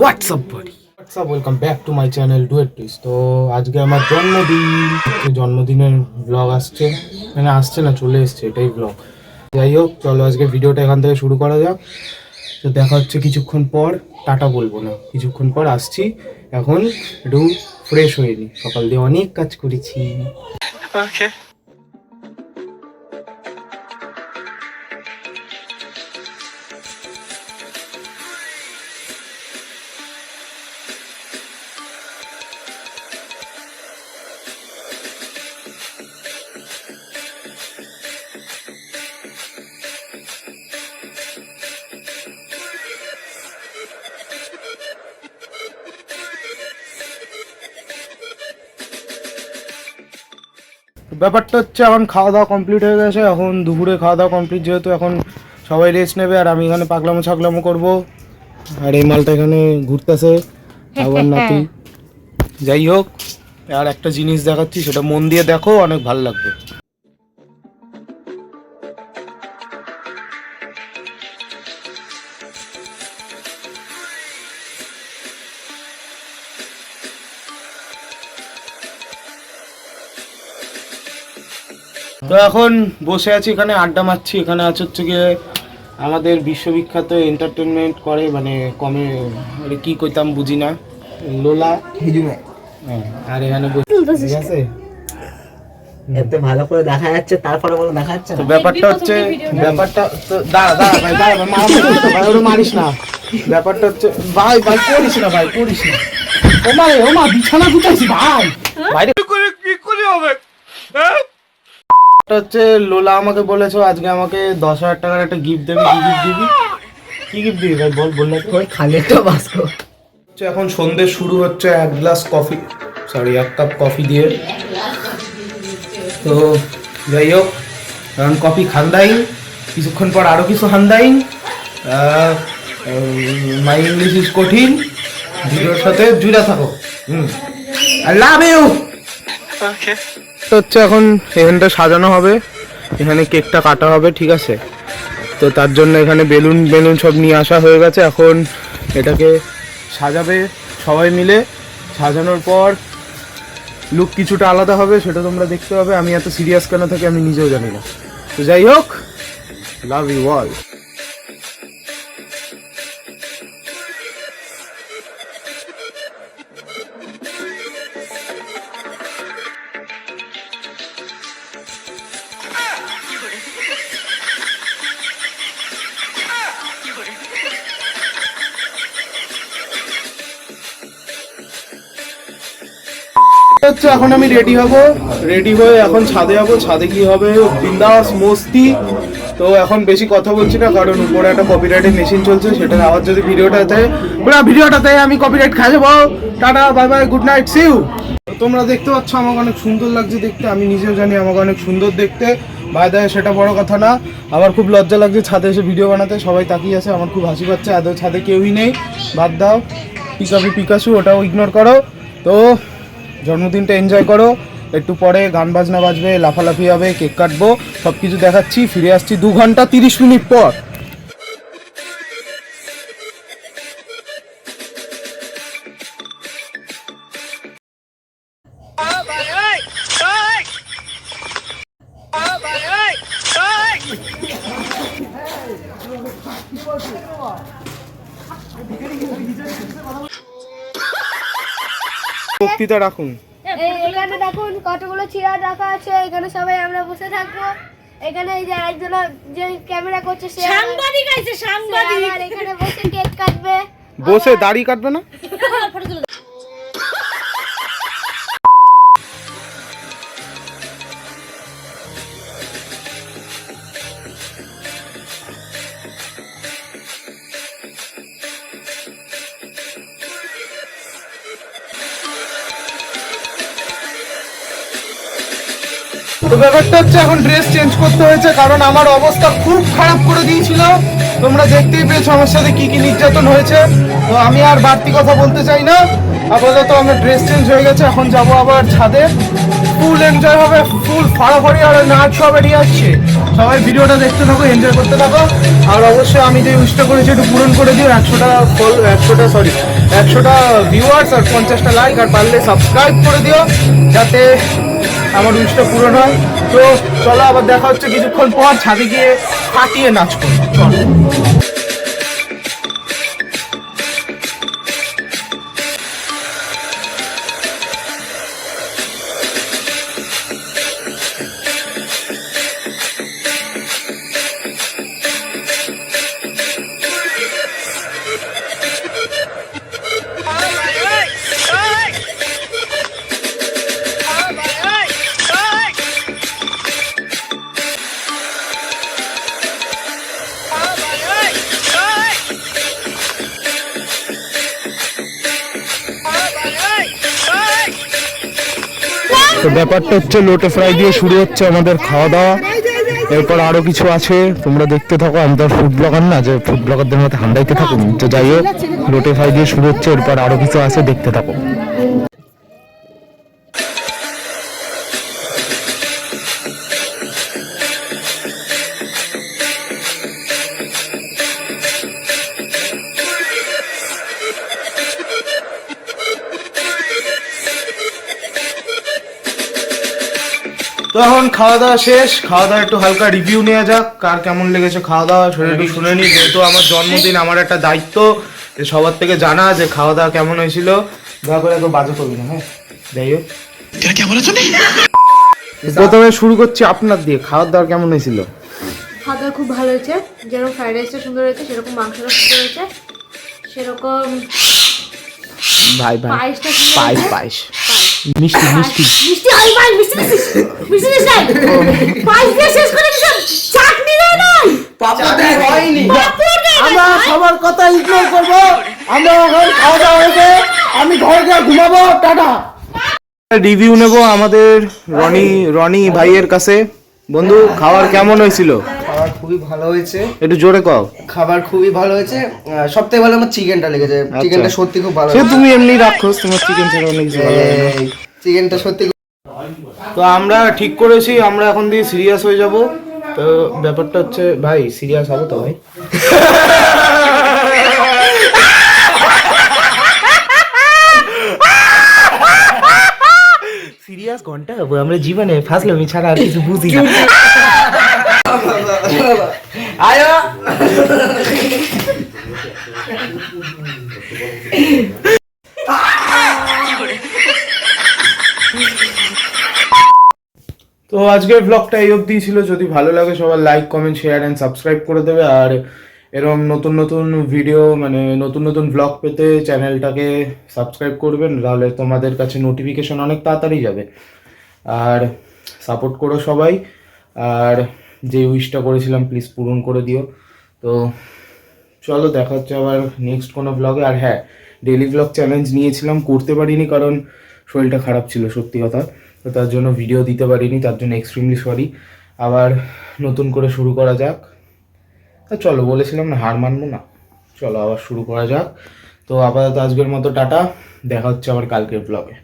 WhatsApp body WhatsApp welcome back to my channel duet please তো আজকে আমার জন্মদিন। জন্মদিনের ব্লগ আসছে। মানে আসছে না চলে এসছে এটাই ব্লগ যাই হোক চলো আজকে ভিডিওটা এখান থেকে শুরু করা যাক। তো দেখা হচ্ছে কিছুক্ষণ পর। টাটা বলব না কিছুক্ষণ পর আসছি। এখন একটু ফ্রেশ হয়ে নি। সকাল দিয়ে অনেক কাজ করেছি। ব্যাপারটা হচ্ছে এখন খাওয়া দাওয়া কমপ্লিট হয়ে গেছে এখন দুপুরে খাওয়া দাওয়া কমপ্লিট যেহেতু এখন সবাই রেস্ট নেবে আর আমি এখানে পাগলামো ছাগলামো করব। আর এই মালটা এখানে ঘুরতেছে আবার নাতি। যাই হোক আর একটা জিনিস দেখাচ্ছি সেটা মন দিয়ে দেখো অনেক ভালো লাগবে। তো এখন বসে আছি এখানে আড্ডা মারছি। এখানে আছে হচ্ছে গিয়ে আমাদের বিশ্ববিখ্যাত এন্টারটেনমেন্ট করে মানে কমে মানে কি কইতাম বুঝি না। লোলা হ্যাঁ, আর এখানে বসে ঠিক আছে? এত ভালো করে দেখা যাচ্ছে তারপরে বলো দেখা যাচ্ছে তো ব্যাপারটা হচ্ছে ব্যাপারটা তো দাঁড়া দাঁড়া ভাই দাঁড়া ভাই ওরে মারিস না। ব্যাপারটা হচ্ছে ভাই ভাই করিস না ভাই করিস না। ও মা ও মা বিছানা গুটাইছি ভাই বাইরে কি করে হবে হচ্ছে লোলা আমাকে বলেছ আজকে আমাকে দশ হাজার টাকার একটা গিফট দেবে কি গিফট দিবি? কি গিফট দিবি ভাই? বল বললে ওই খালি একটা বাস্ক হচ্ছে এখন সন্ধে শুরু হচ্ছে এক গ্লাস কফি সরি এক কাপ কফি দিয়ে। তো যাই হোক এখন কফি খান্দাইন কিছুক্ষণ পর আরও কিছু খান্দাইন মাই ইংলিশ ইজ কঠিন। ভিডিওর সাথে জুড়ে থাকো। হুম। আই লাভ ইউ হচ্ছে এখন এখানটা সাজানো হবে, এখানে কেকটা কাটা হবে, ঠিক আছে? তো তার জন্য এখানে বেলুন বেলুন সব নিয়ে আসা হয়ে গেছে। এখন এটাকে সাজাবে সবাই মিলে। সাজানোর পর লুক কিছুটা আলাদা হবে, সেটা তোমরা দেখতে পাবে। আমি এত সিরিয়াস কেন থাকি আমি নিজেও জানি না। তো যাই হোক লাভ ইউ অল হচ্ছে এখন আমি রেডি হব রেডি হয়ে এখন ছাদে যাব। ছাদে গিয়ে হবে বিন্দাস, মস্তি। তো এখন বেশি কথা বলছি না, কারণ উপরে একটা কপিরাইটের মেশিন চলছে, সেটার আওয়াজ যদি ভিডিওটাতে পুরো ভিডিওটাতে আমি কপিরাইট খাই যাব tata bye bye good night see you তোমরা দেখতে পাচ্ছ, আমাকে অনেক সুন্দর লাগছে দেখতে। আমি নিজেও জানি আমাকে অনেক সুন্দর দেখতে। বাই দেয় সেটা বড় কথা না, আমার খুব লজ্জা লাগছে ছাদে এসে ভিডিও বানাতে। সবাই তাকিয়ে আছে, আমার খুব হাসি পাচ্ছে। আদৌ ছাদে কেউই নেই। বাদ দাও। পিকাপি পিকাসু, ওটাও ইগনোর করো। তো জন্মদিনটা এনজয় করো। একটু পরে গান বাজনা বাজবে, লাফালাফি হবে, কেক কাটবো সব কিছু দেখাচ্ছি, ফিরে আসছি দু ঘণ্টা তিরিশ মিনিট পর। বক্তৃতা রাখুন। এই- এখানে দেখুন কতগুলো চেয়ার রাখা আছে এখানে সবাই আমরা বসে থাকব। এখানে এই যে একজন যে ক্যামেরা করছে সে সাংবাদিক আছে সাংবাদিক। এখানে বসে কেক কাটবে। বসে দাড়ি কাটবে না? তো ব্যাপারটা হচ্ছে এখন ড্রেস চেঞ্জ করতে হয়েছে, কারণ আমার অবস্থা খুব খারাপ করে দিয়েছিল। তোমরা দেখতেই পেয়েছ আমার সাথে কি কি নির্যাতন হয়েছে। তো আমি আর বাড়তি কথা বলতে চাই না। আপাতত আমার ড্রেস চেঞ্জ হয়ে গেছে, এখন যাব আবার ছাদে। ফুল এনজয় হবে ফুল ফাড়াফাড়ি আর নাচ হবে নিয়ে আসছে। সবাই ভিডিওটা দেখতে থাকো এনজয় করতে থাকো। আর অবশ্যই আমি যে ইউজটা করেছি একটু পূরণ করে দিও, একশোটা ফল একশোটা সরি একশোটা ভিউয়ার্স আর পঞ্চাশটা লাইক আর পারলে সাবস্ক্রাইব করে দিও, যাতে আমার উইশটা পূরণ হয়। তো চলো আবার দেখা হচ্ছে কিছুক্ষণ পর, ছাদে গিয়ে ফাটিয়ে নাচ করব। চলো। তো ব্যাপারটা হচ্ছে লোটে ফ্রাই দিয়ে শুরু হচ্ছে আমাদের খাওয়া দাওয়া এরপর আরও কিছু আছে, তোমরা দেখতে থাকো, আমি তো ফুড ব্লগার না, যে ফুড ব্লগারদের মধ্যে হান্ডাইতে থাকুন। তো যাই হোক লোটে ফ্রাই দিয়ে শুরু হচ্ছে, এরপর আরও কিছু আছে, দেখতে থাকো। এখন খাওয়া দাওয়া শেষ। খাওয়া দাওয়া একটু হালকা রিভিউ নেওয়া যাক কার কেমন লেগেছে খাওয়া দাওয়া সেটা একটু শুনে নি যেহেতু আমার জন্মদিন আমার একটা দায়িত্ব যে সবার থেকে জানা যে খাওয়া দাওয়া কেমন হয়েছিল। দয়া করে একটু বাজে করবি না হ্যাঁ? যাই হোক। প্রথমে শুরু করছি আপনার দিয়ে খাওয়া দাওয়া কেমন হয়েছিল? খাওয়া দাওয়া খুব ভালো হয়েছে। যেরকম ফ্রাইড রাইসটা সুন্দর হয়েছে সেরকম মাংসটা সুন্দর হয়েছে। সেরকম ভাই ভাই পায়েস। পায়েস। মিষ্টি মিষ্টি। মিষ্টি আই পাই মিষ্টি দিছিস মিষ্টি। দিছিস নাই দিয়ে শেষ করে দিছিস চাটনি দেয় নাই। পাপড় দেয় আমরা সবার কথা ইগনোর করব। আমরা এখন খাওয়া দাওয়া হয়েছে। আমি ঘরে গিয়ে ঘুমাবো। টাটা। রিভিউ নেব আমাদের রনি রনি ভাইয়ের কাছে। বন্ধু খাবার কেমন হয়েছিল? খাবার খুবই ভালো হয়েছে। একটু জোরে কও। খাবার খুবই ভালো হয়েছে। সব থেকে ভালো আমার চিকেনটা লেগেছে। চিকেনটা সত্যি খুব ভালো তুমি এমনি রাখোস তোমার চিকেন ছাড়া অনেক। চিকেনটা সত্যি তো আমরা ঠিক করেছি আমরা এখন দিয়ে সিরিয়াস হয়ে যাব। তো ব্যাপারটা হচ্ছে ভাই সিরিয়াস হব তো ভাই। সিরিয়াস ঘণ্টা হব আমরা জীবনে ফাঁসলামি ছাড়া আর কিছু বুঝি না। আয়ো। তো আজকের ব্লগটা এই অবধি ছিল। যদি ভালো লাগে সবার like comment share and subscribe করে দেবে। আর এরকম নতুন নতুন ভিডিও মানে নতুন নতুন ব্লগ পেতে চ্যানেলটাকে সাবস্ক্রাইব করবেন তাহলে তোমাদের কাছে নোটিফিকেশন অনেক তাড়াতাড়ি যাবে। আর সাপোর্ট করো সবাই। আর যে উইশটা করেছিলাম প্লিজ পূরণ করে দিও। তো চলো, দেখা হচ্ছে আবার নেক্সট কোনো ব্লগে আর হ্যাঁ ডেলি ব্লগ চ্যালেঞ্জ নিয়েছিলাম, করতে পারিনি কারণ শরীরটা খারাপ ছিল, সত্যি কথা। তো তার জন্য ভিডিও দিতে পারিনি, তার জন্য এক্সট্রিমলি সরি আবার নতুন করে শুরু করা যাক। তা চলো, বলেছিলাম না, হার মানবো না। চলো, আবার শুরু করা যাক। তো আপাতত আজকের মতো টাটা, দেখা হচ্ছে আবার কালকের ব্লগে